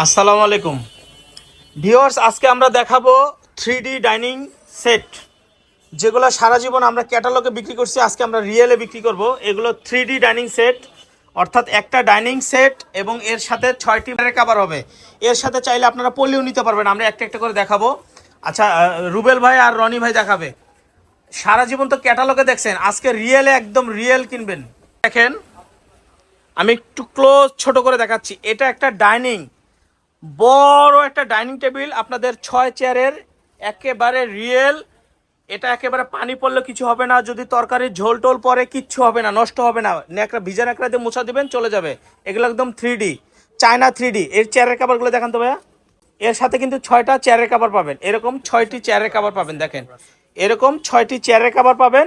আসসালামু আলাইকুম। ভিউয়ার্স, আজকে আমরা দেখাবো থ্রি ডাইনিং সেট, যেগুলো সারা জীবন আমরা ক্যাটালগে বিক্রি করছি। আজকে আমরা রিয়েলে বিক্রি করব। এগুলো থ্রি ডাইনিং সেট, অর্থাৎ একটা ডাইনিং সেট এবং এর সাথে ছয়টি কাবার হবে। এর সাথে চাইলে আপনারা পলিও নিতে পারবেন, আমরা একটা একটা করে দেখাবো। আচ্ছা রুবেল ভাই আর রনি ভাই দেখাবে। সারা জীবন তো ক্যাটালগে দেখছেন, আজকে রিয়েলে একদম রিয়েল কিনবেন। দেখেন, আমি একটু ক্লোজ ছোট করে দেখাচ্ছি। এটা একটা ডাইনিং বড় একটা ডাইনিং টেবিল, আপনাদের ছয় চেয়ারের, একেবারে রিয়েল এটা একেবারে পানি পড়লে কিছু হবে না, যদি তরকারি ঝোল টোল পরে কিচ্ছু হবে না, নষ্ট হবে না। ন্যাকড়া, ভিজা ন্যাকড়া দিয়ে মোছা দেবেন, চলে যাবে। এগুলো একদম three D China three D এর চেয়ারের কাভারগুলো দেখান তো ভাইয়া। এর সাথে কিন্তু ছয়টা চেয়ারের কাভার পাবেন। এরকম ছয়টি চেয়ারের কাভার পাবেন, দেখেন। এরকম ছয়টি চেয়ারের কাভার পাবেন।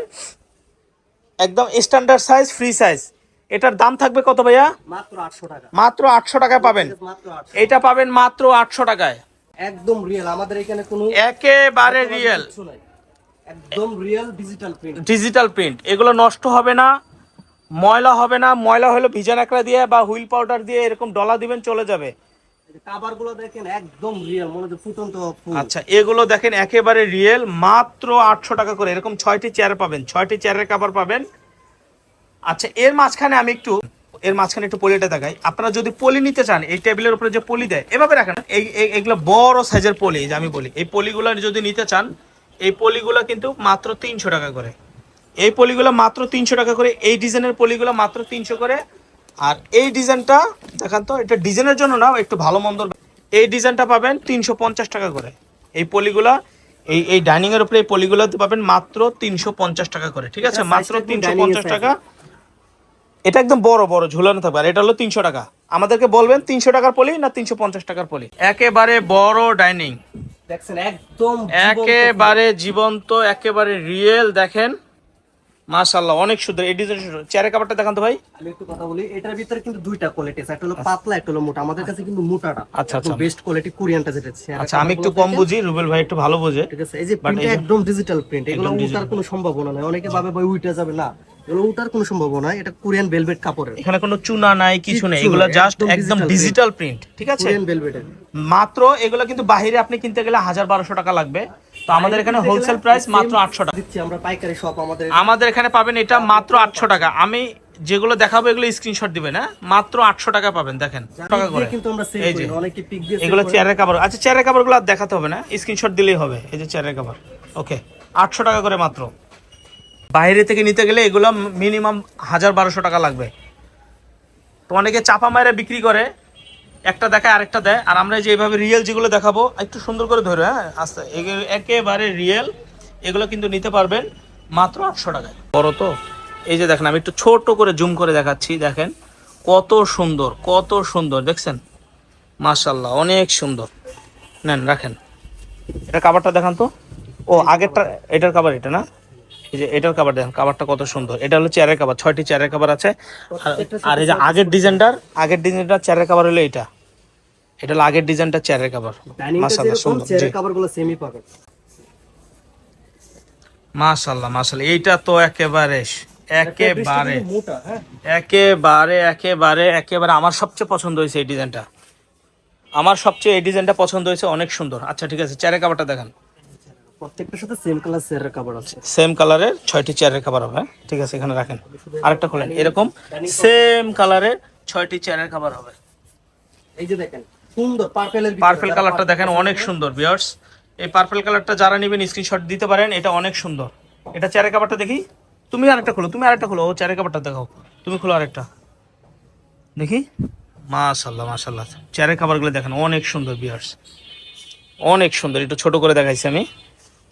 একদম স্ট্যান্ডার্ড সাইজ ফ্রি সাইজ এটার দাম থাকবে কত ভাইয়া? মাত্র আটশো টাকা। মাত্র আটশো টাকায় পাবেন। এটা পাবেন মাত্র আটশো টাকায়। একদম রিয়েল আমাদের এখানে কোনো একেবারে রিয়েল একদম real digital print digital print এগুলো নষ্ট হবে না ময়লা হবে না। ময়লা হলে ভিজা নাকড়া দিয়ে বা হুইল পাউডার দিয়ে এরকম ডলা দিবেন চলে যাবে। কাবার দেখেন একদম রিয়েল মনে হচ্ছে ফুটন্ত আচ্ছা এগুলো দেখেন একেবারে রিয়েল মাত্র আটশো টাকা করে। এরকম ছয়টি চেয়ার পাবেন। ছয়টি চেয়ারের কাভার পাবেন। আচ্ছা এর মাঝখানে আমি একটু এর মাঝখানে একটু পলিটা দেখাই। আপনারা যদি পলি নিতে চান এই টেবিলের উপরে যে পলি দেয় এভাবে রাখেন। এই এই- এগুলো বড় সাইজের পলি যে আমি বলি। এই পলিগুলো যদি নিতে চান এই পলিগুলো কিন্তু মাত্র তিনশো টাকা করে। এই পলিগুলো মাত্র তিনশো টাকা করে এই ডিজাইনের পলিগুলো মাত্র তিনশো করে। আর এই ডিজাইনটা দেখান তো এটা ডিজাইনের জন্য না একটু ভালো মন্দ এই ডিজাইনটা পাবেন তিনশো পঞ্চাশ টাকা করে। এই পলিগুলা এই এই ডাইনিংয়ের এর উপরে এই পলিগুলো পাবেন মাত্র তিনশো পঞ্চাশ টাকা করে ঠিক আছে? মাত্র তিনশো পঞ্চাশ টাকা। এটা একদম বড় বড় ঝুলানো থাকবে। আর এটা হলো তিনশো টাকা। আমাদেরকে বলবেন তিনশো টাকার পলি না তিনশো পঞ্চাশ টাকার পলি? একেবারে বড় ডাইনিং। দেখছেন একদম একেবারে জীবন্ত একেবারে রিয়েল দেখেন। মাশাল্লাহ অনেক সুন্দর। এই ডিজাইন চেয়ারের কাপড়টা দেখান তো ভাই। আমি একটু কথা বলি এটার ভিতরে কিন্তু দুইটা কোয়ালিটি আছে। একটা হলো পাতলা একটা হলো মোটা। আমাদের কাছে কিন্তু মোটাটা। আচ্ছা, আচ্ছা। বেস্ট কোয়ালিটি কোরিয়ানটা যেটা আছে। আচ্ছা আমি একটু কম বুঝি রুবেল ভাই একটু ভালো বোঝে। ঠিক আছে এই যে প্রিন্ট একদম ডিজিটাল প্রিন্ট এগুলো উঠার কোনো সম্ভাবনা নাই। অনেকে ভাবে ভাই উইটা যাবে না। এগুলো উঠার কোনো সম্ভাবনা এটা কোরিয়ান ভেলভেট কাপড়ের। এখানে কোনো চুনা নাই কিছু নেই এগুলো জাস্ট একদম ডিজিটাল প্রিন্ট ঠিক আছে? কোরিয়ান ভেলভেটের মাত্র এগুলো কিন্তু বাহিরে আপনি কিনতে গেলে হাজার বারোশো টাকা লাগবে। তো আমাদের এখানে হোলসেল প্রাইস মাত্র আটশো টাকা। দিচ্ছি আমরা পাইকারি শপ আমাদের। আমাদের এখানে পাবেন এটা মাত্র আটশো টাকা। আমি যেগুলো দেখাবো এগুলো স্ক্রিনশট দিবেন হ্যাঁ? মাত্র আটশো টাকা পাবেন দেখেন টাকা করে। কিন্তু আমরা এই যে করি অনেকে পিক দিয়ে এগুলো চেয়ারের কাপড়। আচ্ছা চেয়ারের কাপড়গুলো আর দেখাতে হবে না স্ক্রিনশট দিলেই হবে এই যে চেয়ারের কাপড়। ওকে আটশো টাকা করে মাত্র। বাইরে থেকে নিতে গেলে এগুলো মিনিমাম হাজার বারোশো টাকা লাগবে। তো অনেকে চাপা মায়েরা বিক্রি করে, একটা দেখায় আরেকটা দেয়। আর আমরা যে এইভাবে রিয়েল যেগুলো দেখাবো, একটু সুন্দর করে ধরে হ্যাঁ? আস্তে একেবারে রিয়েল এগুলো কিন্তু নিতে পারবেন মাত্র আটশো টাকায়। বড় তো? এই যে দেখেন, আমি একটু ছোট করে জুম করে দেখাচ্ছি, দেখেন। কত সুন্দর কত সুন্দর, দেখছেন? মাশাল্লাহ অনেক সুন্দর। নেন, রাখেন। এটা কাবারটা দেখান তো। ও, আগেরটা, এটার কাবার এটা না? এই যে এটার কাবার দেখেন কাবারটা কত সুন্দর। এটা হলো চেয়ারের কাবার ছয়টি চেয়ারের কাবার আছে। আর- এই যে আগের ডিজাইনটার আগের ডিজাইনটার চেয়ারের কাবার হলো এটা। এটা হলো আগের ডিজাইনটার চেয়ারের কাবার ডাইনিংটা সুন্দর। চেয়ারের পাবেন। মাশাল্লাহ এইটা তো একেবারে একেবারে হ্যাঁ। একেবারে একেবারে একেবারে আমার সবচেয়ে পছন্দ হয়েছে এই ডিজাইনটা আমার সবচেয়ে এই ডিজাইনটা পছন্দ হয়েছে অনেক সুন্দর। আচ্ছা ঠিক আছে চেয়ারের কাবারটা দেখান। প্রত্যেকটার সাথে সেম কালার চেয়ারের কাভার আছে। সেম কালারের ছয়টি চেয়ারের খাবার হবে? ঠিক আছে এখানে রাখেন। আরেকটা খোলেন। এরকম সেম কালারের ছয়টি চেয়ারের খাবার হবে। এই যে দেখেন সুন্দর পার্পেলের পার্পেল কালারটা দেখেন অনেক সুন্দর বিয়ার্স এই পার্পেল কালারটা যারা নেবেন স্ক্রিনশট দিতে পারেন এটা অনেক সুন্দর। এটা চেয়ারের কাবারটা দেখি। তুমি আরেকটা খোলো তুমি আরেকটা খোলো। ও চেয়ারের কাবারটা দেখাও। তুমি খোলো আরেকটা। দেখি। মাশাল্লাহ মাশাল্লাহ চেয়ারের খাবারগুলো দেখেন অনেক সুন্দর বিয়ার্স অনেক সুন্দর। একটু ছোট করে দেখাইছি আমি।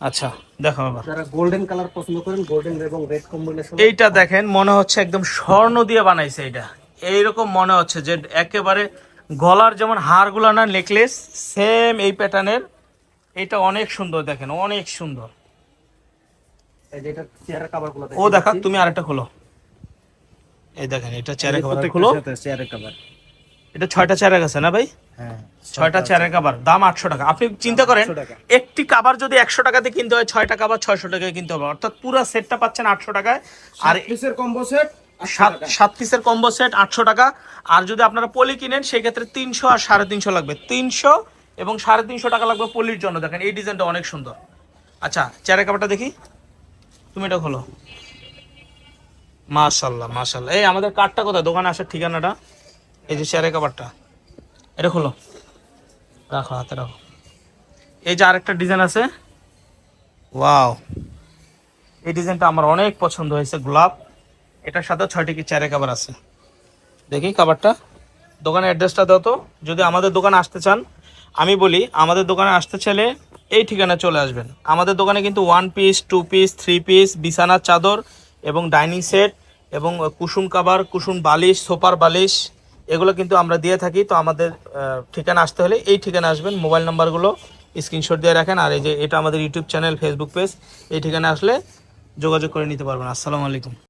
আচ্ছা দেখো এবার। যারা গোল্ডেন কালার পছন্দ করেন গোল্ডেন এবং রেড কম্বিনেশন এইটা দেখেন মনে হচ্ছে একদম স্বর্ণ দিয়ে বানাইছে এটা এইরকম মনে হচ্ছে যে একেবারে গলার যেমন হারগুলো না নেকলেস সেম এই প্যাটার্নের এটা অনেক সুন্দর দেখেন অনেক সুন্দর। ও দেখা তুমি আরেকটা খোলো। এই দেখেন এটা চেয়ারের কভার খুলো। এটা ছয়টা চেয়ারের আছে না ভাই? ছয়টা চেয়ারের কাবার দাম আটশো টাকা। আপনি চিন্তা করেন 800 টাকা। একটি কাবার যদি একশো টাকাতে কিনতে হয় ছয়টা কাবার ছয়শো টাকায় কিনতে হবে। অর্থাৎ পুরো সেটটা পাচ্ছেন আটশো টাকায়। আর পিসের কম্বো সেট সাত সাত পিসের কম্বো সেট আটশো টাকা। আর যদি আপনারা পলি কিনেন সেক্ষেত্রে তিনশো আর সাড়ে তিনশো লাগবে। তিনশো এবং সাড়ে তিনশো টাকা লাগবে পলির জন্য। দেখেন এই ডিজাইনটা অনেক সুন্দর। আচ্ছা চেয়ারের কাপড়টা দেখি। তুমি এটা খোলো। মাশাল্লাহ মাশাল্লাহ। এই আমাদের কার্ডটা কোথায়? দোকানে আসার ঠিকানাটা? এই যে চেয়ারের কাপড়টা এটা খোলো। রাখো হাতে রাখো। এই যে আরেকটা ডিজাইন আছে। ওয়াও। এই ডিজাইনটা আমার অনেক পছন্দ হয়েছে গোলাপ। এটার সাথে ছয়টি কি চারে কাবার আছে। দেখি কাবারটা দোকানের অ্যাড্রেসটা দাও তো। যদি আমাদের দোকানে আসতে চান আমি বলি আমাদের দোকানে আসতে চাইলে এই ঠিকানায় চলে আসবেন। আমাদের দোকানে কিন্তু one piece two piece three piece বিছানার চাদর এবং ডাইনিং সেট এবং কুসুম কাবার কুসুম বালিশ সোপার বালিশ এগুলো কিন্তু আমরা দিয়ে থাকি। তো আমাদের ঠিকানা আসতে হলে এই ঠিকানা আসবেন। মোবাইল নাম্বারগুলো স্ক্রিনশট দিয়ে রাখেন। আর এই যে এটা আমাদের ইউটিউব চ্যানেল ফেসবুক পেজ এই ঠিকানা আসলে যোগাযোগ করে নিতে পারবেন। আসসালামু আলাইকুম।